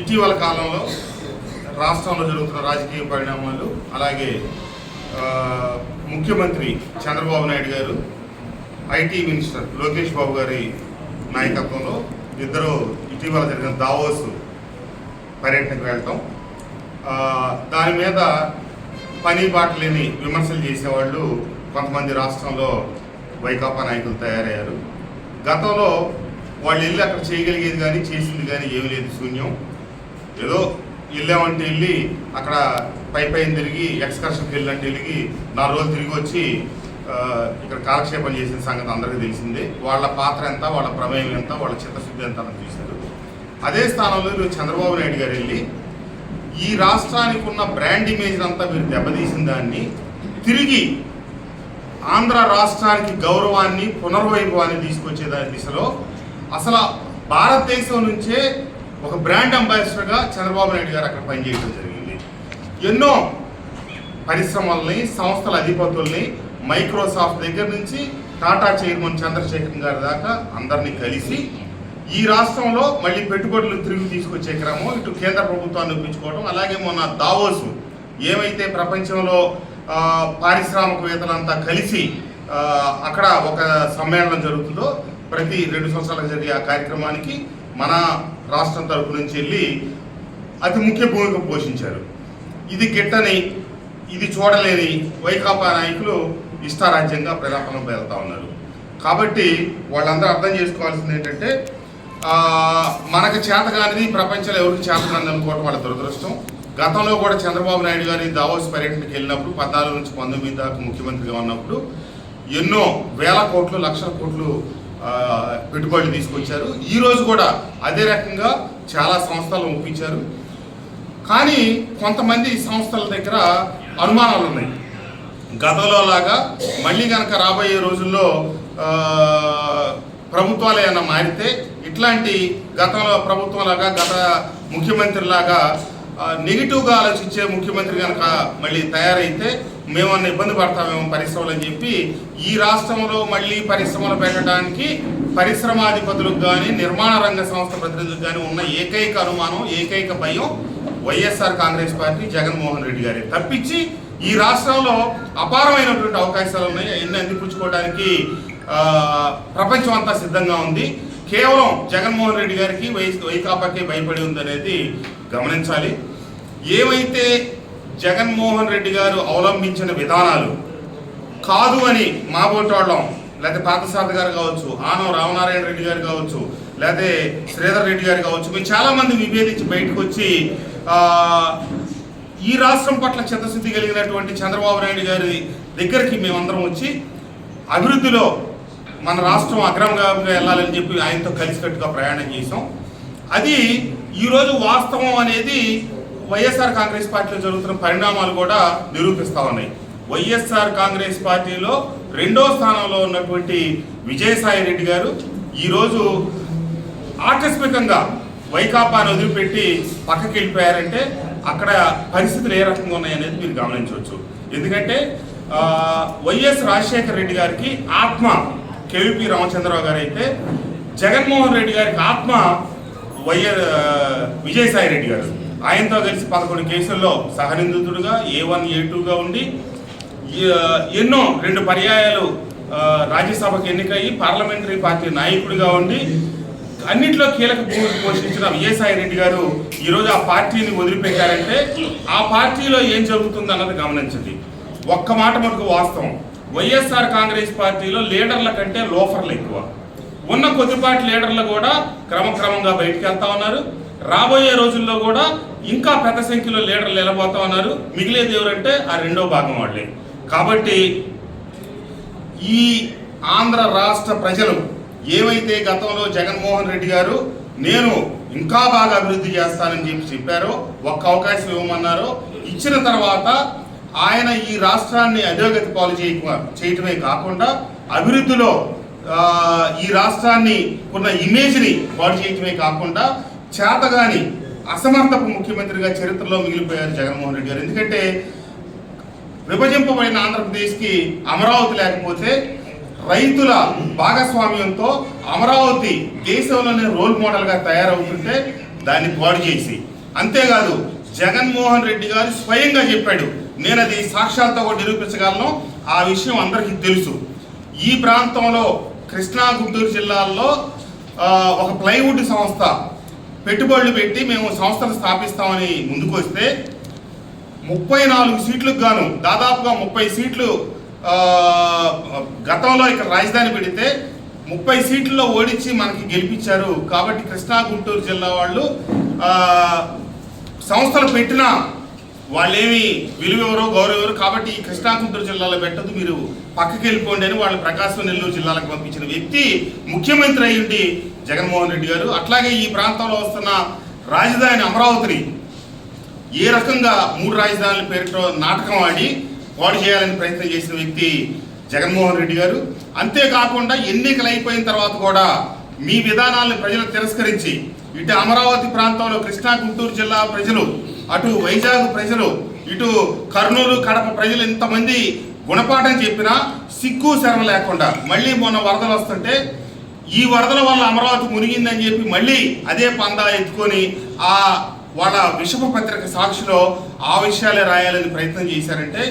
ఇటీవల కాలంలో రాష్ట్రంలో జరుగుతున్న రాజకీయ పరిణామాలు అలాగే ముఖ్యమంత్రి చంద్రబాబు నాయుడు గారు ఐటీ మినిస్టర్ లోకేష్ బాబు గారి నాయకత్వంలో ఇద్దరు ఇటీవల జరిగిన దావోస్ పర్యటనకు వెళ్తాం. దాని మీద పని బాట లేని విమర్శలు చేసేవాళ్ళు కొంతమంది రాష్ట్రంలో వైకాపా నాయకులు తయారయ్యారు. గతంలో వాళ్ళు వెళ్ళి అక్కడ చేయగలిగేది కానీ చేసింది కానీ ఏమీ లేదు శూన్యం. ఏదో వెళ్ళామంటే వెళ్ళి అక్కడ పై పైన తిరిగి ఎక్స్కర్షన్కి వెళ్ళినట్టు వెళ్ళి నాలుగు రోజులు తిరిగి వచ్చి ఇక్కడ కాలక్షేపం చేసిన సంగతి అందరికీ తెలిసిందే. వాళ్ళ పాత్ర ఎంత వాళ్ళ ప్రమేయం ఎంత వాళ్ళ చిత్తశుద్ధి ఎంత అని చూశారు. అదే స్థానంలో చంద్రబాబు నాయుడు గారు వెళ్ళి ఈ రాష్ట్రానికి ఉన్న బ్రాండ్ ఇమేజ్ అంతా మీరు దెబ్బతీసిన దాన్ని తిరిగి ఆంధ్ర రాష్ట్రానికి గౌరవాన్ని పునర్వైభవాన్ని తీసుకొచ్చే దాని దిశలో అసలు భారతదేశం నుంచే ఒక బ్రాండ్ అంబాసిడర్గా చంద్రబాబు నాయుడు గారు అక్కడ పనిచేయడం జరిగింది. ఎన్నో పరిశ్రమల్ని సంస్థల అధిపతుల్ని మైక్రోసాఫ్ట్ దగ్గర నుంచి టాటా చైర్మన్ చంద్రశేఖర్ గారి దాకా అందరినీ కలిసి ఈ రాష్ట్రంలో మళ్ళీ పెట్టుబడులు తిరిగి తీసుకొచ్చే క్రమం ఇటు కేంద్ర ప్రభుత్వాన్ని ఒప్పించుకోవడం అలాగే మొన్న దావోసు ఏమైతే ప్రపంచంలో పారిశ్రామికవేత్తలంతా కలిసి అక్కడ ఒక సమ్మేళనం జరుగుతుందో ప్రతి రెండు సంవత్సరాలకు జరిగే ఆ కార్యక్రమానికి మన రాష్ట్రం తరపు నుంచి వెళ్ళి అతి ముఖ్య భూమిక పోషించారు. ఇది గిట్టని ఇది చూడలేని వైకాపా నాయకులు ఇష్టారాజ్యంగా ప్రలాపనకు వెళ్తా ఉన్నారు. కాబట్టి వాళ్ళందరూ అర్థం చేసుకోవాల్సింది ఏంటంటే మనకు చేతగానిది ప్రపంచంలో ఎవరికి చేతగానిది అనుకోవటం వాళ్ళ దురదృష్టం. గతంలో కూడా చంద్రబాబు నాయుడు గారి దావోస్ పర్యటనకి వెళ్ళినప్పుడు పద్నాలుగు నుంచి పంతొమ్మిది దాకా ముఖ్యమంత్రిగా ఉన్నప్పుడు ఎన్నో వేల కోట్లు లక్షల కోట్లు పెట్టుబడులు తీసుకొచ్చారు. ఈరోజు కూడా అదే రకంగా చాలా సంస్థలు ఒప్పించారు. కానీ కొంతమంది సంస్థల దగ్గర అనుమానాలు ఉన్నాయి. గతంలో లాగా మళ్ళీ కనుక రాబోయే రోజుల్లో ప్రభుత్వాలు ఏమైనా మారితే ఇట్లాంటి గతంలో ప్రభుత్వం లాగా గత ముఖ్యమంత్రి లాగా నెగిటివ్గా ఆలోచించే ముఖ్యమంత్రి కనుక మళ్ళీ తయారైతే మేమన్నా ఇబ్బంది పడతామేమో పరిశ్రమలు అని చెప్పి ఈ రాష్ట్రంలో మళ్ళీ పరిశ్రమలు పెట్టడానికి పరిశ్రమాధిపతులకు కానీ నిర్మాణ రంగ సంస్థ ప్రతినిధులకు కానీ ఉన్న ఏకైక అనుమానం ఏకైక భయం YSR Congress party Jaganmohan Reddy గారే. తప్పించి ఈ రాష్ట్రంలో అపారమైనటువంటి అవకాశాలు ఉన్నాయి. అవన్నీ అందిపుచ్చుకోవడానికి ప్రపంచం అంతా సిద్ధంగా ఉంది. కేవలం జగన్మోహన్ రెడ్డి గారికి వై వైకాపాకి భయపడి ఉందనేది గమనించాలి. ఏమైతే జగన్మోహన్ రెడ్డి గారు అవలంబించిన విధానాలు కాదు అని మా వాళ్ళం లేకపోతే పార్థసారథి గారు కావచ్చు ఆనం రామనారాయణ రెడ్డి గారు కావచ్చు లేకపోతే శ్రీధర్ రెడ్డి గారు కావచ్చు మేము చాలా మంది విభేదించి బయటకు వచ్చి ఈ రాష్ట్రం పట్ల చిత్తశుద్ధి కలిగినటువంటి చంద్రబాబు నాయుడు గారి దగ్గరికి మేమందరం వచ్చి అభివృద్ధిలో మన రాష్ట్రం అగ్రంగా వెళ్ళాలని చెప్పి ఆయనతో కలిసికట్టుగా ప్రయాణం చేసాం అది ఈరోజు వాస్తవం అనేది వైఎస్ఆర్ కాంగ్రెస్ పార్టీలో జరుగుతున్న పరిణామాలు కూడా నిరూపిస్తా ఉన్నాయి. వైఎస్ఆర్ కాంగ్రెస్ పార్టీలో రెండో స్థానంలో ఉన్నటువంటి విజయసాయి రెడ్డి గారు ఈరోజు ఆకస్మికంగా వైకాపాను వదిలిపెట్టి పక్కకి వెళ్ళిపోయారంటే అక్కడ పరిస్థితులు ఏ రకంగా ఉన్నాయనేది మీరు గమనించవచ్చు. ఎందుకంటే వైఎస్ రాజశేఖర రెడ్డి గారికి ఆత్మ కేవీపీ రామచంద్రరావు గారు అయితే జగన్మోహన్ రెడ్డి గారికి ఆత్మ వైఎస్ విజయసాయి రెడ్డి గారు. ఆయనతో కలిసి పదకొండు కేసుల్లో సహనిందితుడుగా ఏ వన్ ఏ టూగా ఉండి ఎన్నో రెండు పర్యాయాలు రాజ్యసభకు ఎన్నికయ్యి పార్లమెంటరీ పార్టీ నాయకుడిగా ఉండి అన్నింటిలో కీలక భూమి పోషించిన విజయసాయి రెడ్డి గారు ఈరోజు ఆ పార్టీని వదిలిపెట్టారంటే ఆ పార్టీలో ఏం జరుగుతుంది అన్నది గమనించండి. ఒక్క మాట మనకు వాస్తవం. వైఎస్ఆర్ కాంగ్రెస్ పార్టీలో లీడర్ల కంటే లోఫర్లు ఎక్కువ. ఉన్న కొద్దిపాటి లీడర్లు కూడా క్రమక్రమంగా బయటికి వెళ్తా ఉన్నారు. రాబోయే రోజుల్లో కూడా ఇంకా పెద్ద సంఖ్యలో లీడర్లు వెళ్ళబోతా ఉన్నారు. మిగిలేది ఎవరంటే ఆ రెండో భాగం వాళ్ళే. కాబట్టి ఈ ఆంధ్ర రాష్ట్ర ప్రజలు ఏవైతే గతంలో జగన్మోహన్ రెడ్డి గారు నేను ఇంకా బాగా అభివృద్ధి చేస్తానని చెప్పి చెప్పారో ఒక్క అవకాశం ఇవ్వమన్నారో ఇచ్చిన తర్వాత ఆయన ఈ రాష్ట్రాన్ని అధోగతి పాలు చేయ చేయటమే కాకుండా అభివృద్ధిలో ఈ రాష్ట్రాన్ని ఉన్న ఇమేజ్ని పాడు చేయటమే కాకుండా చేతగాని అసమర్థపు ముఖ్యమంత్రిగా చరిత్రలో మిగిలిపోయారు జగన్మోహన్ రెడ్డి గారు. ఎందుకంటే విభజింపబడిన ఆంధ్రప్రదేశ్కి అమరావతి లేకపోతే రైతుల భాగస్వామ్యంతో అమరావతి దేశంలోనే రోల్ మోడల్గా తయారవుతుంటే దాన్ని పాడు చేసి. అంతేకాదు జగన్మోహన్ రెడ్డి గారు స్వయంగా చెప్పాడు నేను అది సాక్షాత్తో కూడా నిరూపించగలను. ఆ విషయం అందరికీ తెలుసు. ఈ ప్రాంతంలో కృష్ణా గుంటూరు జిల్లాల్లో ఒక ప్లైవుడ్ సంస్థ పెట్టుబడులు పెట్టి మేము సంస్థలు స్థాపిస్తామని ముందుకు వస్తే ముప్పై నాలుగు సీట్లకు గాను దాదాపుగా ముప్పై సీట్లు గతంలో ఇక్కడ రాజధాని పెడితే ముప్పై సీట్లలో ఓడించి మనకి గెలిపించారు. కాబట్టి కృష్ణా గుంటూరు జిల్లా వాళ్ళు సంస్థలు పెట్టినా వాళ్ళేమి విలువెవరో గౌరవెవరు కాబట్టి ఈ కృష్ణా గుంటూరు జిల్లాలో పెట్టదు మీరు పక్కకి వెళ్ళిపోండి అని వాళ్ళు ప్రకాశం నెల్లూరు జిల్లాలకు పంపించిన వ్యక్తి ముఖ్యమంత్రి అయ్యుండి జగన్మోహన్ రెడ్డి గారు. అట్లాగే ఈ ప్రాంతంలో వస్తున్న రాజధాని అమరావతిని ఏ రకంగా మూడు రాజధానుల పేరుతో నాటకం ఆడి పాడు చేయాలని ప్రయత్నం చేసిన వ్యక్తి జగన్మోహన్ రెడ్డి గారు. అంతేకాకుండా ఎన్నికలు అయిపోయిన తర్వాత కూడా మీ విధానాలను ప్రజలు తిరస్కరించి ఇటు అమరావతి ప్రాంతంలో కృష్ణా గుంటూరు జిల్లా ప్రజలు అటు వైజాగ్ ప్రజలు ఇటు కర్నూలు కడప ప్రజలు ఇంతమంది గుణపాఠం చెప్పినా సిగ్గు శరణ లేకుండా మళ్ళీ మొన్న వరదలు వస్తుంటే ఈ వరదల వల్ల అమరావతి మునిగిందని చెప్పి మళ్ళీ అదే పందా ఎత్తుకొని ఆ వాళ్ళ విషప పత్రిక సాక్షిలో ఆ విషయాలే రాయాలని ప్రయత్నం చేశారంటే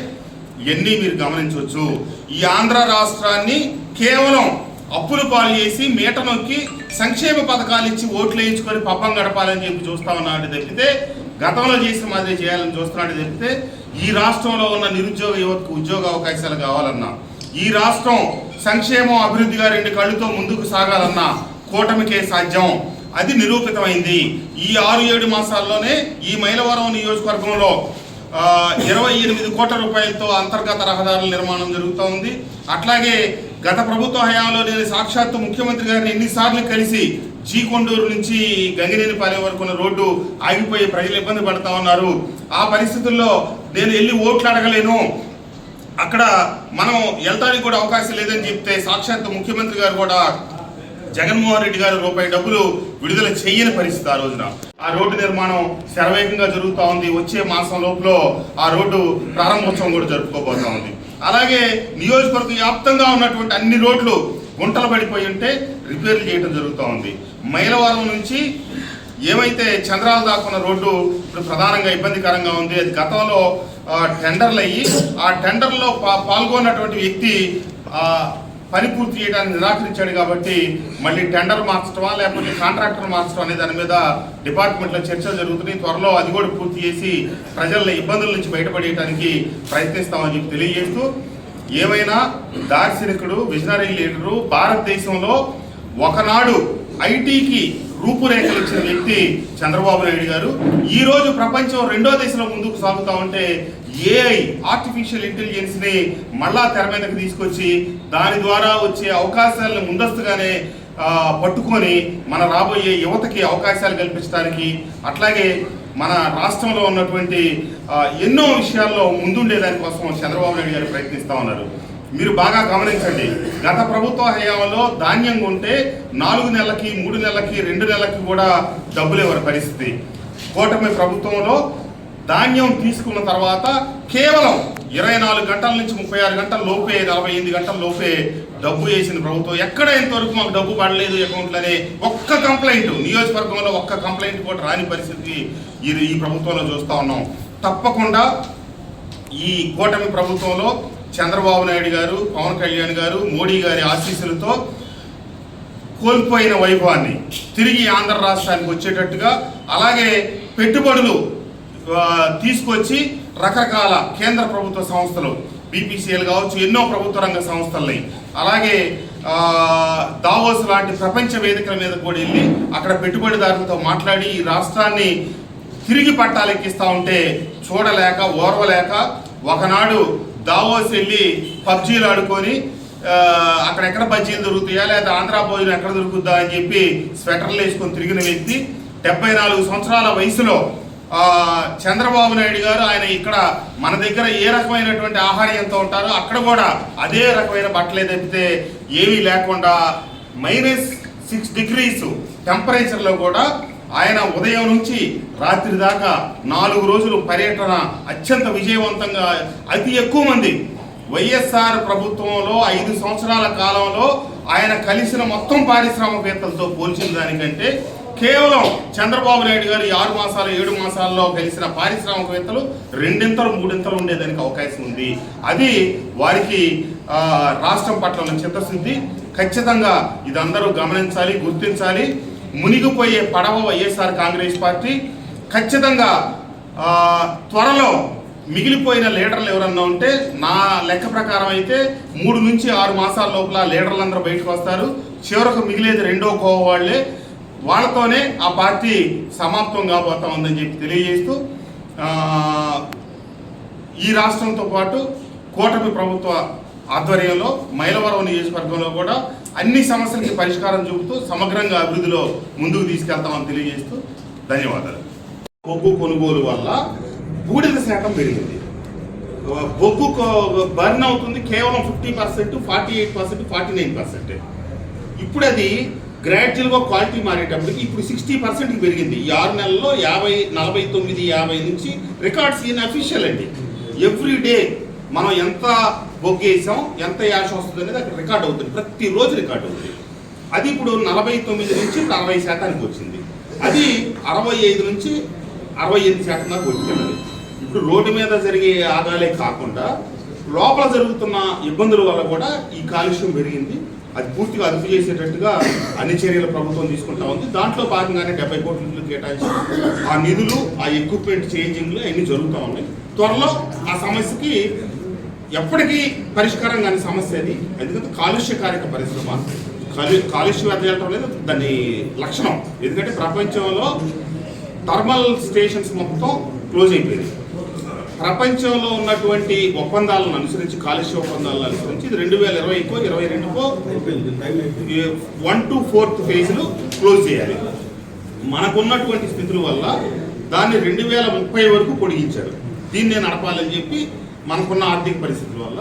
ఇవన్నీ మీరు గమనించవచ్చు? ఈ ఆంధ్ర రాష్ట్రాన్ని కేవలం అప్పులు పాలు చేసి మీట నొక్కి సంక్షేమ పథకాలు ఇచ్చి ఓట్లు వేయించుకొని పబ్బం గడపాలని చెప్పి చూస్తా ఉన్నాడు తప్పితే గతంలో చేసిన మాదిరి చేయాలని చూస్తున్నాడు చెప్తే ఈ రాష్ట్రంలో ఉన్న నిరుద్యోగ యువతకు ఉద్యోగ అవకాశాలు కావాలన్నా ఈ రాష్ట్రం సంక్షేమం అభివృద్ధిగా రెండు కళ్ళుతో ముందుకు సాగాలన్నా కూటమికే సాధ్యం. అది నిరూపితమైంది. ఈ ఆరు ఏడు మాసాల్లోనే ఈ మైలవరం నియోజకవర్గంలో ఇరవై ఎనిమిది కోట్ల రూపాయలతో అంతర్గత రహదారుల నిర్మాణం జరుగుతూ ఉంది. అట్లాగే గత ప్రభుత్వ హయాంలో నేను సాక్షాత్తు ముఖ్యమంత్రి గారిని ఎన్నిసార్లు కలిసి జీ కొండూరు నుంచి గంగినేనిపాలెం వరకు ఉన్న రోడ్డు ఆగిపోయి ప్రజలు ఇబ్బంది పడతా ఉన్నారు. ఆ పరిస్థితుల్లో నేను వెళ్ళి ఓట్లు అడగలేను. అక్కడ మనం వెళ్ళడానికి కూడా అవకాశం లేదని చెప్తే సాక్షాత్ ముఖ్యమంత్రి గారు కూడా జగన్మోహన్ రెడ్డి గారు రూపాయి డబ్బులు విడుదల చేయని పరిస్థితి ఆ రోజున. ఆ రోడ్డు నిర్మాణం శరవేగంగా జరుగుతూ ఉంది. వచ్చే మాసం లోపల ఆ రోడ్డు ప్రారంభోత్సవం కూడా జరుపుకోబోతా ఉంది. అలాగే నియోజకవర్గ వ్యాప్తంగా ఉన్నటువంటి అన్ని రోడ్లు గుంటలు పడిపోయి ఉంటే రిపేర్లు చేయడం జరుగుతూ ఉంది. మైలవరం నుంచి ఏమైతే చంద్రాల దాకున్న రోడ్డు ఇప్పుడు ప్రధానంగా ఇబ్బందికరంగా ఉంది అది గతంలో టెండర్లు అయ్యి ఆ టెండర్లో పా- పాల్గొన్నటువంటి వ్యక్తి పని పూర్తి చేయడానికి నిరాకరించాడు కాబట్టి మళ్ళీ టెండర్ మార్చడమా లేకపోతే కాంట్రాక్టర్ మార్చడం అనే దాని మీద డిపార్ట్మెంట్లో చర్చలు జరుగుతున్నాయి. త్వరలో అది కూడా పూర్తి చేసి ప్రజల ఇబ్బందుల నుంచి బయటపడేయడానికి ప్రయత్నిస్తామని చెప్పి తెలియజేస్తూ ఏమైనా దార్శనికుడు విజనరీ లీడరు భారతదేశంలో ఒకనాడు ఐటీకి రూపురేఖలు ఇచ్చిన వ్యక్తి చంద్రబాబు నాయుడు గారు. ఈ రోజు ప్రపంచం రెండో దేశంలో ముందుకు సాగుతా ఉంటే ఏఐ ఆర్టిఫిషియల్ ఇంటెలిజెన్స్ని మళ్ళా తెర మీదకి తీసుకొచ్చి దాని ద్వారా వచ్చే అవకాశాలను ముందస్తుగానే పట్టుకొని మన రాబోయే యువతకి అవకాశాలు కల్పించడానికి అట్లాగే మన రాష్ట్రంలో ఉన్నటువంటి ఎన్నో విషయాల్లో ముందుండే దానికోసం చంద్రబాబు నాయుడు గారు ప్రయత్నిస్తూ ఉన్నారు. మీరు బాగా గమనించండి. గత ప్రభుత్వ హయాంలో ధాన్యం ఉంటే నాలుగు నెలలకి మూడు నెలలకి రెండు నెలలకి కూడా డబ్బులు ఇవ్వని పరిస్థితి? కూటమి ప్రభుత్వంలో ధాన్యం తీసుకున్న తర్వాత కేవలం ఇరవై నాలుగు గంటల నుంచి ముప్పై ఆరు గంటల లోపే నలభై ఎనిమిది గంటల లోపే డబ్బు వేసిన ప్రభుత్వం. ఎక్కడ ఇంతవరకు మాకు డబ్బు పడలేదు అకౌంట్లోనే ఒక్క కంప్లైంట్. నియోజకవర్గంలో ఒక్క కంప్లైంట్ కూడా రాని పరిస్థితి ఈ ఈ ప్రభుత్వంలో చూస్తూ ఉన్నాం. తప్పకుండా ఈ కూటమి ప్రభుత్వంలో చంద్రబాబు నాయుడు గారు పవన్ కళ్యాణ్ గారు మోడీ గారి ఆశీస్సులతో కోల్పోయిన వైభవాన్ని తిరిగి ఆంధ్ర రాష్ట్రానికి వచ్చేటట్టుగా అలాగే పెట్టుబడులు తీసుకొచ్చి రకరకాల కేంద్ర ప్రభుత్వ సంస్థలు బీపీసీఎల్ కావచ్చు ఎన్నో ప్రభుత్వ రంగ సంస్థల్ని అలాగే దావోస్ లాంటి ప్రపంచ వేదికల మీద కూడా వెళ్ళి అక్కడ పెట్టుబడిదారులతో మాట్లాడి ఈ రాష్ట్రాన్ని తిరిగి పట్టాలెక్కిస్తూ ఉంటే చూడలేక ఓర్వలేక ఒకనాడు దావోస్ వెళ్ళి పబ్జీలు ఆడుకొని అక్కడెక్కడ బజ్జీలు దొరుకుతాయా లేదా ఆంధ్ర భోజనం ఎక్కడ దొరుకుద్దా అని చెప్పి స్వెటర్లు వేసుకొని తిరిగిన వ్యక్తి డెబ్బై నాలుగు సంవత్సరాల వయసులో చంద్రబాబు నాయుడు గారు ఆయన ఇక్కడ మన దగ్గర ఏ రకమైనటువంటి ఆహారం ఎంత ఉంటారో అక్కడ కూడా అదే రకమైన బట్టలే తప్పితే ఏమీ లేకుండా మైనస్ సిక్స్ డిగ్రీస్ టెంపరేచర్లో కూడా ఆయన ఉదయం నుంచి రాత్రి దాకా నాలుగు రోజులు పర్యటన అత్యంత విజయవంతంగా అతి ఎక్కువ మంది వైఎస్ఆర్ ప్రభుత్వంలో ఐదు సంవత్సరాల కాలంలో ఆయన కలిసిన మొత్తం పారిశ్రామికవేత్తలతో పోల్చిన దానికంటే కేవలం చంద్రబాబు నాయుడు గారు ఆరు మాసాలు ఏడు మాసాల్లో గెలిచిన పారిశ్రామికవేత్తలు రెండింతలు మూడింతలు ఉండేదానికి అవకాశం ఉంది. అది వారికి రాష్ట్రం పట్ల చిత్తశుద్ధి. ఖచ్చితంగా ఇదందరూ గమనించాలి గుర్తించాలి. మునిగిపోయే పడవ వైఎస్ఆర్ కాంగ్రెస్ పార్టీ. ఖచ్చితంగా త్వరలో మిగిలిపోయిన లీడర్లు ఎవరన్నా ఉంటే నా లెక్క ప్రకారం అయితే మూడు నుంచి ఆరు మాసాల లోపల లీడర్లందరూ బయటకు వస్తారు. చివరకు మిగిలేది రెండో కోవ వాళ్ళే వాళ్ళతోనే ఆ పార్టీ సమాప్తం కాబోతా ఉందని చెప్పి తెలియజేస్తూ ఈ రాష్ట్రంతో పాటు కూటమి ప్రభుత్వ ఆధ్వర్యంలో మైలవరం నియోజకవర్గంలో కూడా అన్ని సమస్యలకి పరిష్కారం చూపుతూ సమగ్రంగా అభివృద్ధిలో ముందుకు తీసుకెళ్తామని తెలియజేస్తూ ధన్యవాదాలు. బొగ్గు కొనుగోలు వల్ల బూడిద శాతం పెరిగింది. బొగ్గు బర్న్ అవుతుంది కేవలం fifty percent forty eight percent forty nine percent. ఇప్పుడు అది గ్రాడ్యువల్గా క్వాలిటీ మారేటప్పటికి ఇప్పుడు సిక్స్టీ పర్సెంట్కి పెరిగింది. ఈ ఆరు నెలల్లో యాభై నలభై తొమ్మిది యాభై నుంచి రికార్డ్స్ ఈయన అఫీషియల్ అండి. ఎవ్రీ డే మనం ఎంత బొగ్గేసాం ఎంత యాష్ వస్తుంది అనేది అక్కడ రికార్డ్ అవుతుంది. ప్రతిరోజు రికార్డ్ అవుతుంది. అది ఇప్పుడు నలభై తొమ్మిది నుంచి అరవై శాతానికి వచ్చింది. అది అరవై ఐదు నుంచి అరవై ఎనిమిది శాతం దాకా వచ్చింది ఇప్పుడు రోడ్డు మీద జరిగే ఆదాలే కాకుండా లోపల జరుగుతున్న ఇబ్బందుల వల్ల కూడా ఈ కాలుష్యం పెరిగింది. అది పూర్తిగా అదుపు చేసేటట్టుగా అన్ని చర్యలు ప్రభుత్వం తీసుకుంటా ఉంది. దాంట్లో భాగంగానే డెబ్బై కోట్ల నిధులు కేటాయించి ఆ నిధులు ఆ ఎక్విప్మెంట్ చేంజింగ్లు అన్ని జరుగుతూ ఉన్నాయి. త్వరలో ఆ సమస్యకి ఎప్పటికీ పరిష్కారం కాని సమస్య అది. ఎందుకంటే కాలుష్యకారక పరిశ్రమ. కాలు కాలుష్యం వ్యర్థం అనేది దాని లక్షణం. ఎందుకంటే ప్రపంచంలో థర్మల్ స్టేషన్స్ మొత్తం క్లోజ్ అయిపోయింది ప్రపంచంలో ఉన్నటువంటి ఒప్పందాలను అనుసరించి కాలుష్య ఒప్పందాలను అనుసరించి ఇది రెండు వేల ఇరవైకో ఇరవై రెండుకో వన్ టు ఫోర్త్ ఫేజ్లు క్లోజ్ చేయాలి. మనకున్నటువంటి స్థితుల వల్ల దాన్ని రెండు వేల ముప్పై వరకు పొడిగించారు. దీన్ని నడపాలని చెప్పి మనకున్న ఆర్థిక పరిస్థితుల వల్ల.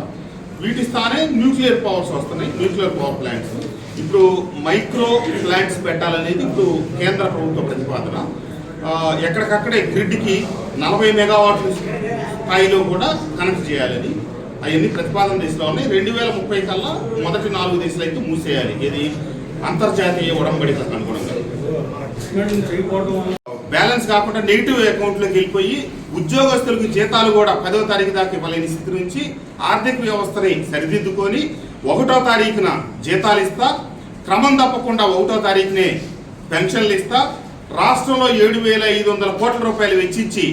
వీటి స్థానే న్యూక్లియర్ పవర్స్ వస్తున్నాయి న్యూక్లియర్ పవర్ ప్లాంట్స్. ఇప్పుడు మైక్రో ప్లాంట్స్ పెట్టాలనేది ఇప్పుడు కేంద్ర ప్రభుత్వ ప్రతిపాదన. ఎక్కడికక్కడే గ్రిడ్కి నలభై మెగావాట్లు స్థాయిలో కూడా కనెక్ట్ చేయాలని అవన్నీ ప్రతిపాదన దిశలో ఉన్నాయి. రెండు వేల ముప్పై కల్లా మొదటి నాలుగు దేశాలు అయితే మూసేయాలి. ఇది అంతర్జాతీయ ఉడంబడికలకు అనుగుణంగా బ్యాలెన్స్ కాకుండా నెగిటివ్ అకౌంట్లోకి వెళ్ళిపోయి ఉద్యోగస్తులకు జీతాలు కూడా పదో తారీఖు దాకా ఇవ్వలేని స్థితి నుంచి ఆర్థిక వ్యవస్థని సరిదిద్దుకొని ఒకటో తారీఖున జీతాలు ఇస్తా క్రమం తప్పకుండా ఒకటో తారీఖునే పెన్షన్లు ఇస్తా రాష్ట్రంలో ఏడు వేల ఐదు వందల కోట్ల రూపాయలు వెచ్చించి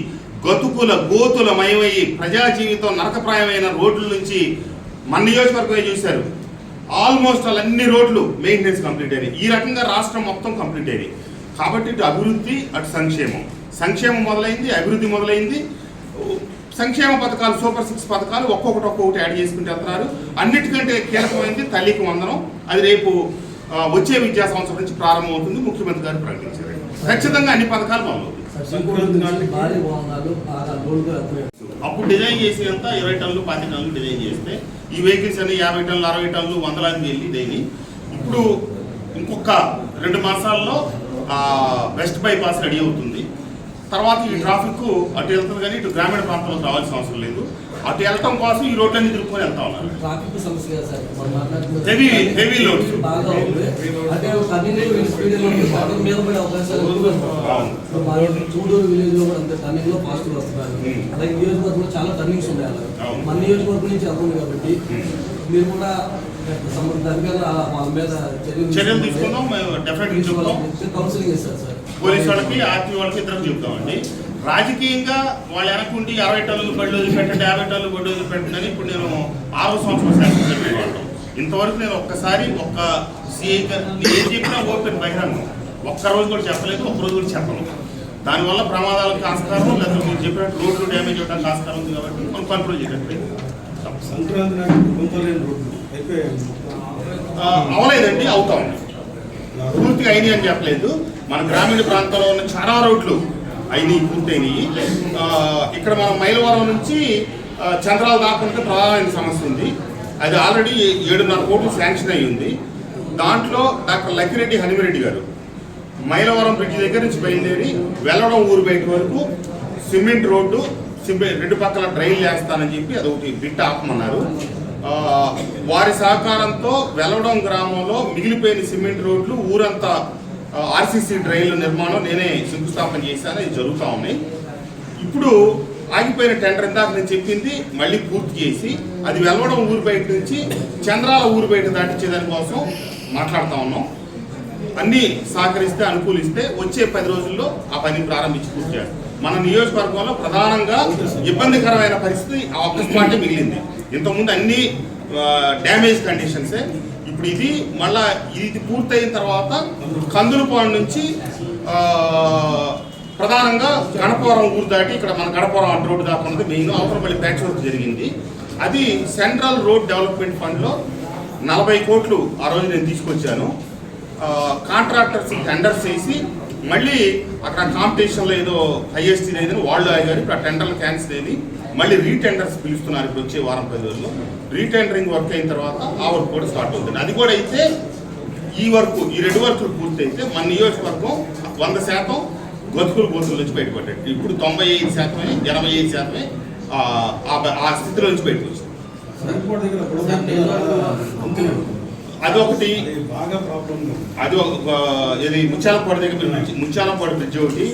గతుకుల గోతుల మయమయ్యి ప్రజా జీవితం నరకప్రాయమైన రోడ్ల నుంచి మన నియోజకవర్గమే చూశారు. ఆల్మోస్ట్ ఆల్ అన్ని రోడ్లు మెయింటెనెన్స్ కంప్లీట్ అయినాయి. ఈ రకంగా రాష్ట్రం మొత్తం కంప్లీట్ అయినాయి. కాబట్టి ఇటు అభివృద్ధి అటు సంక్షేమం. సంక్షేమం మొదలైంది అభివృద్ధి మొదలైంది. సంక్షేమ పథకాలు సూపర్ సిక్స్ పథకాలు ఒక్కొక్కటి ఒక్కొక్కటి యాడ్ చేసుకుంటూ వెళ్తున్నారు. అన్నిటికంటే కీలకమైంది తల్లికి వందనం. అది రేపు వచ్చే విద్యా సంవత్సరం నుంచి ప్రారంభమవుతుంది. ముఖ్యమంత్రి గారు ప్రకటించారు. ఖచ్చితంగా అన్ని పథకాలు మొదలవుతుంది అప్పుడు డిజైన్ చేసినంత ఇరవై టన్నులు పది టన్నులు డిజైన్ చేస్తే ఈ వెహికల్స్ అన్ని యాభై టన్నులు అరవై టన్నులు వందలాది వెళ్ళి డైలీ ఇప్పుడు ఇంకొక రెండు మాసాల్లో ఆ, వెస్ట్ బైపాస్ రెడీ అవుతుంది. తర్వాత ఈ ట్రాఫిక్ అటు వెళ్తుంది కానీ ఇటు గ్రామీణ ప్రాంతంలో రావాల్సిన అవసరం లేదు. అటు వెళ్ళటం కోసం ఈ రోడ్లన్నీ తిరుక్కొని వెళ్తా ఉన్నారు. ట్రాఫిక్ సమస్య సార్ heavy loads. బాగా ఉంది. అంటే స్పీడ్ మీద పడే అవకాశాలు చూడూరు విలేజ్లో కూడా అంతే టర్నింగ్లో ఫాస్ట్గా వస్తున్నారు. అలాగే నియోజకవర్గంలో చాలా టర్నింగ్స్ ఉన్నాయి అవును. మన నియోజకవర్గం నుంచి వెళ్తుంది కాబట్టి. మీరు కూడా దాని మీద వాళ్ళ మీద చర్యలు చర్యలు తీసుకుందాం మేము డెఫినెట్గా చెప్తాం. కౌన్సిలింగ్ ఇస్తారు సార్. పోలీసు వాళ్ళకి ఆర్టీ వాళ్ళకి ఇద్దరికి చెప్తామండి. రాజకీయంగా వాళ్ళు వెనకుండి అరవై టన్నులు బళ్ళు వదిలిపెట్టండి యాభై టన్నులు బళ్ళు వదిలిపెట్టండి అని ఇప్పుడు నేను ఆరో సంవత్సరం శాసనసభ్యులు ఇంతవరకు నేను ఒక్కసారి ఒక్క సిఐ ఏం చెప్పినా ఓపెన్ బహిరంగం. ఒక్క రోజు కూడా చెప్పలేదు ఒక్క రోజు కూడా చెప్పను. దానివల్ల ప్రమాదాలకు ఆస్కారం లేదా మీరు చెప్పినట్టు రోడ్లు డ్యామేజ్ అవ్వడానికి ఆస్కారం ఉంది కాబట్టి మనం కంట్రోల్ చేయడానికి సంక్రాంతి అవలేదండి అవుతామండి పూర్తిగా అయినాయి అని చెప్పలేదు. మన గ్రామీణ ప్రాంతంలో ఉన్న చాలా రోడ్లు అయినాయి పూర్తయినాయి. ఇక్కడ మన మైలవరం నుంచి చంద్రాల దాకుంటే ప్రధానమైన సమస్య ఉంది. అది ఆల్రెడీ ఏడున్నర కోట్లు శాంక్షన్ అయి ఉంది. దాంట్లో డాక్టర్ లక్కిరెడ్డి హనిమిరెడ్డి గారు మైలవరం బ్రిడ్జ్ దగ్గర నుంచి బయలుదేరి వెళ్ళడం ఊరు బయట వరకు సిమెంట్ రోడ్డు సిమెంట్ రెండు పక్కల డ్రైన్ వేస్తానని చెప్పి అది ఒకటి బిట్ ఆపమన్నారు. వారి సహకారంతో వెలవడం గ్రామంలో మిగిలిపోయిన సిమెంట్ రోడ్లు ఊరంతా ఆర్సీసీ ట్రైన్ల నిర్మాణం నేనే శంకుస్థాపన చేశాను ఇది జరుగుతూ ఉన్నాయి ఇప్పుడు ఆగిపోయిన టెండర్ ఇందాక నేను చెప్పింది మళ్ళీ పూర్తి చేసి అది వెలవడం ఊరు బయట నుంచి చంద్రాల ఊరు బయట దాటించే దానికోసం మాట్లాడుతూ ఉన్నాం. అన్నీ సహకరిస్తే అనుకూలిస్తే వచ్చే పది రోజుల్లో ఆ పని ప్రారంభించి పూర్తి చేస్తాం మన నియోజకవర్గంలో ప్రధానంగా ఇబ్బందికరమైన పరిస్థితి ఆ ఒక్క స్పాటే మిగిలింది. ఇంతకుముందు అన్ని డ్యామేజ్ కండిషన్సే ఇప్పుడు ఇది మళ్ళా ఇది పూర్తయిన తర్వాత కందులపాడు నుంచి ప్రధానంగా గణపవరం ఊరు దాటి ఇక్కడ మన గణపవరం అడ్డు రోడ్డు దాకా ఉన్నది మెయిన్ అవసరపల్లి ప్యాచ్ వర్క్ జరిగింది. అది సెంట్రల్ రోడ్ డెవలప్మెంట్ ఫండ్లో నలభై కోట్లు ఆ రోజు నేను తీసుకొచ్చాను. కాంట్రాక్టర్స్ టెండర్స్ వేసి మళ్ళీ అక్కడ కాంపిటీషన్లో ఏదో హైయెస్ట్ ఏదని వాళ్ళు అయ్యారు ఇప్పుడు ఆ టెండర్లు క్యాన్సిల్ అయ్యి మళ్ళీ రీటెండర్స్ పిలుస్తున్నారు ఇప్పుడు వచ్చే వారం పది రోజుల్లో రీటెండరింగ్ వర్క్ అయిన తర్వాత ఆ వర్క్ కూడా స్టార్ట్ అవుతుంది. అది కూడా అయితే ఈ వర్క్ ఈ రెండు వర్కులు పూర్తయితే మన నియోజకవర్గం వంద శాతం గతుకులు గోతుల నుంచి బయటపడ్డాడు ఇప్పుడు తొంభై ఐదు శాతమే ఎనభై ఐదు శాతమే ఆ, ఆ స్థితిలో నుంచి బయటకు వచ్చింది అది ఒకటి అది బాగా అది ఒక ఇది ముచ్చాలపాడు దగ్గర నుంచి ముత్యాలపాడు బ్రిడ్జ్ ఒకటి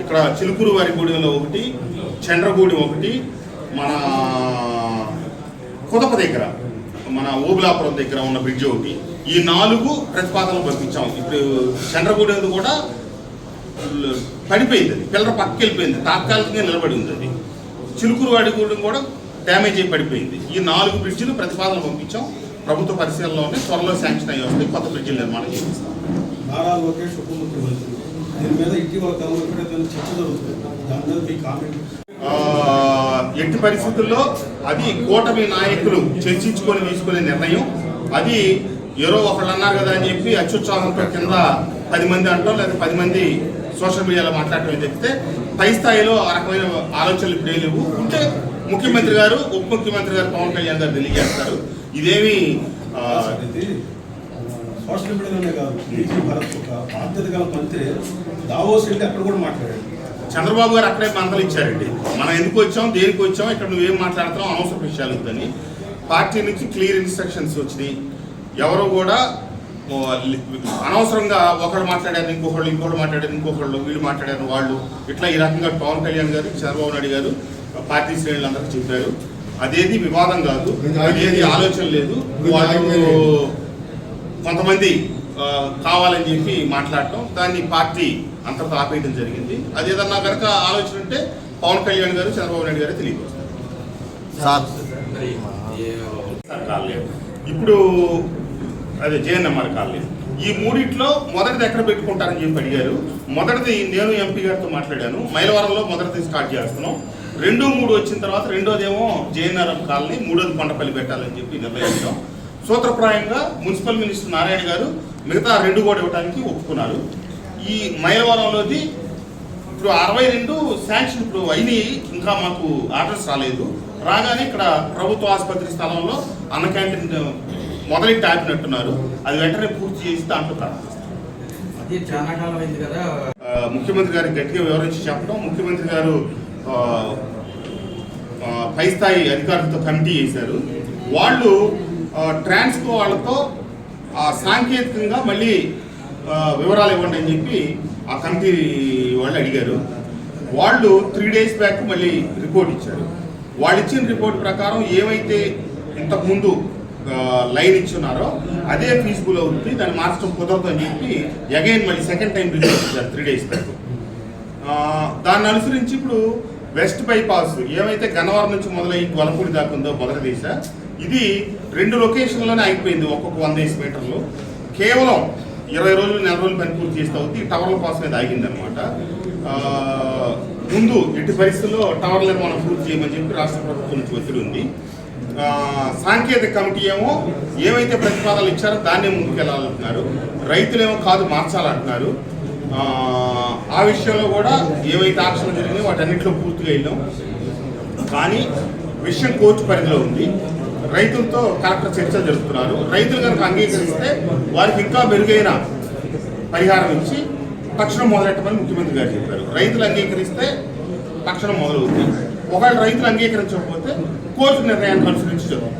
ఇక్కడ చిలుకూరు వారి గూడెంలో ఒకటి చంద్రగూడెం ఒకటి మన కుదప దగ్గర మన ఓబులాపురం దగ్గర ఉన్న బ్రిడ్జ్ ఒకటి ఈ నాలుగు ప్రతిపాదనలు పంపించాం. ఇప్పుడు చంద్రగూడెం కూడా పడిపోయింది అది. పిల్లల పక్కకి వెళ్ళిపోయింది. తాత్కాలికంగా నిలబడి ఉంది అది. చిలుకూరు వాడి గూడెం కూడా డ్యామేజ్ అయి పడిపోయింది. ఈ నాలుగు బ్రిడ్జిలు ప్రతిపాదనలు పంపించాం. ప్రభుత్వ పరిశీలనలో ఉన్నాయి త్వరలో శాంక్షన్ అయ్యి వస్తాయి కొత్త బ్రిడ్జిల నిర్మాణం చేపిస్తాం. నారా లోకేష్ ఉప ముఖ్యమంత్రి. దీని మీద ఇటీవల కాలంలో చర్చ జరుగుతుంది? దాని మీద మీ కామెంట్. ఎట్టి పరిస్థితుల్లో అది కూటమి నాయకులు చర్చించుకొని తీసుకునే నిర్ణయం. అది ఎవరో ఒకళ్ళు అన్నారు కదా అని చెప్పి అత్యుత్సాహంతో కింద పది మంది అంటాం లేదా పది మంది సోషల్ మీడియాలో మాట్లాడటం చెప్తే పై స్థాయిలో ఆ రకమైన ఆలోచనలు ఇప్పుడే లేవు. ఉంటే ముఖ్యమంత్రి గారు ఉప ముఖ్యమంత్రి గారు పవన్ కళ్యాణ్ గారు తెలియజేస్తారు. ఇదేమి ఇది సోషల్ మీడియాలోనే కాదు భారత్ ఒక బాధ్యత గల మంత్రి. దావోస్ వెళ్ళి అక్కడ కూడా మాట్లాడాడు. చంద్రబాబు గారు అక్కడే మందలు ఇచ్చారండి. మనం ఎందుకు వచ్చాం దేనికి వచ్చాం ఇక్కడ నువ్వేం మాట్లాడుతున్నావు అనవసర విషయాలు వద్దని పార్టీ నుంచి క్లియర్ ఇన్స్ట్రక్షన్స్ వచ్చినాయి. ఎవరు కూడా అనవసరంగా ఒకళ్ళు మాట్లాడారు ఇంకొకళ్ళు ఇంకొకళ్ళు మాట్లాడారు ఇంకొకళ్ళు వీళ్ళు మాట్లాడారు వాళ్ళు. ఇట్లా ఈ రకంగా పవన్ కళ్యాణ్ గారు చంద్రబాబు నాయుడు గారు పార్టీ శ్రేణులందరికీ చెప్పారు. అదేది వివాదం కాదు. అదేది ఆలోచన లేదు. వాళ్ళు కొంతమంది కావాలని చెప్పి మాట్లాడటం. దాన్ని పార్టీ అంతటితో ఆపేయడం జరిగింది. అది ఏదన్నా కనుక ఆలోచన ఉంటే పవన్ కళ్యాణ్ గారు చంద్రబాబు నాయుడు గారు తెలియపరుస్తారు ఇప్పుడు అదే జేఎన్ఎంఆర్ కాలేదు. ఈ మూడిట్లో మొదటిది ఎక్కడ పెట్టుకుంటారని చెప్పి అడిగారు. మొదటిది నేను ఎంపీ గారితో మాట్లాడాను. మైలవరంలో మొదటిది స్టార్ట్ చేస్తున్నాం. రెండు మూడు వచ్చిన తర్వాత రెండోదేమో జేఎన్ఆర్ఎం కాలనీ మూడోది కొండపల్లి పెట్టాలని చెప్పి నిర్ణయించాం. సూత్రప్రాయంగా మున్సిపల్ మినిస్టర్ నారాయణ గారు మిగతా రెండు కూడా ఇవ్వడానికి ఒప్పుకున్నారు. ఈ మైలవరంలోది ఇప్పుడు అరవై రెండు శాంక్షన్ ఇప్పుడు అయినాయి. ఇంకా మాకు ఆర్డర్స్ రాలేదు. రాగానే ఇక్కడ ప్రభుత్వ ఆసుపత్రి స్థలంలో అన్న క్యాంటీన్ మొదలెట్టి ఆపినట్టున్నారు అది వెంటనే పూర్తి చేసి దాంట్లో ప్రారంభిస్తాం. అది చాలా కాలం అయింది కదా. ఆ, ముఖ్యమంత్రి గారికి గట్టిగా వివరించి చెప్పడం ముఖ్యమంత్రి గారు పై స్థాయి అధికారులతో కమిటీ చేశారు. వాళ్ళు ట్రాన్స్కో వాళ్ళతో సాంకేతికంగా మళ్ళీ వివరాలు ఇవ్వండి అని చెప్పి ఆ కమిటీ వాళ్ళు అడిగారు. వాళ్ళు త్రీ డేస్ బ్యాక్ మళ్ళీ రిపోర్ట్ ఇచ్చారు. వాళ్ళు ఇచ్చిన రిపోర్ట్ ప్రకారం ఏమైతే ఇంతకుముందు లైన్ ఇచ్చున్నారో అదే ఫీజిబుల్ అవుతుంది దాన్ని మార్చడం కుదరదు అని చెప్పి అగైన్ మళ్ళీ సెకండ్ టైం రిపోర్ట్ ఇచ్చారు త్రీ డేస్ బ్యాక్ దాన్ని అనుసరించి ఇప్పుడు వెస్ట్ బైపాస్ ఏమైతే గన్నవరం నుంచి మొదలై గొలపూడి దాకా ఉందో మొదటి ఇది రెండు లొకేషన్లోనే అయిపోయింది ఒక్కొక్క వంద వేసి మీటర్లు. కేవలం ఇరవై రోజులు నెల రోజులు పని పూర్తి చేస్తే అవుతుంది ఈ టవర్ల పాస్ మీద ఆగిందనమాట ముందు ఎట్టి పరిస్థితుల్లో టవర్ల నిర్మాణం పూర్తి చేయమని చెప్పి రాష్ట్ర ప్రభుత్వం నుంచి ఒత్తిడి ఉంది. సాంకేతిక కమిటీ ఏమో ఏవైతే ప్రతిపాదనలు ఇచ్చారో దాన్నే ముందుకెళ్ళాలంటున్నారు రైతులేమో కాదు మార్చాలంటున్నారు. ఆ, విషయంలో కూడా ఏవైతే ఆక్షన్లు జరిగినాయో వాటన్నింటిలో పూర్తిగా వెళ్ళాం. కానీ విషయం కోర్టు పరిధిలో ఉంది. రైతులతో కలెక్టర్ చర్చలు జరుపుతున్నారు. రైతులు కనుక అంగీకరిస్తే వారికి ఇంకా మెరుగైన పరిహారం ఇచ్చి తక్షణం మొదలెట్టమని ముఖ్యమంత్రి గారు చెప్పారు. రైతులు అంగీకరిస్తే తక్షణం మొదలవుతుంది. ఒకవేళ రైతులు అంగీకరించకపోతే కోర్టు నిర్ణయాన్ని అనుసరించి జరుగుతుంది